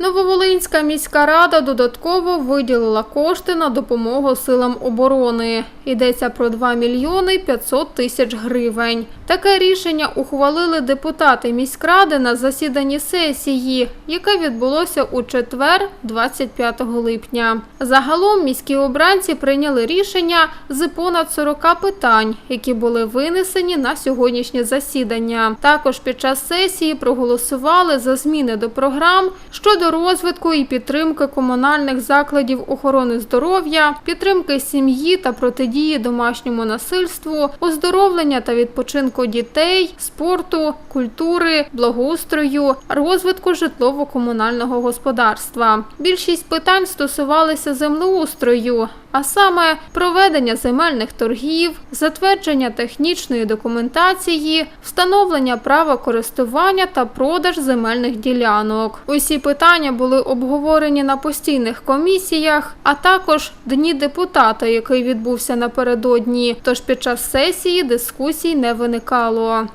Нововолинська міська рада додатково виділила кошти на допомогу силам оборони. Йдеться про 2 мільйони 500 тисяч гривень. Таке рішення ухвалили депутати міськради на засіданні сесії, яке відбулося у четвер, 25 липня. Загалом міські обранці прийняли рішення з понад 40 питань, які були винесені на сьогоднішнє засідання. Також під час сесії проголосували за зміни до програм щодо розвитку і підтримки комунальних закладів охорони здоров'я, підтримки сім'ї та протидії домашньому насильству, оздоровлення та відпочинку дітей, спорту, культури, благоустрою, розвитку житлово-комунального господарства. Більшість питань стосувалися землеустрою, а саме проведення земельних торгів, затвердження технічної документації, встановлення права користування та продаж земельних ділянок. Усі питання були обговорені на постійних комісіях, а також дні депутата, який відбувся напередодні. Тож під час сесії дискусій не виникало.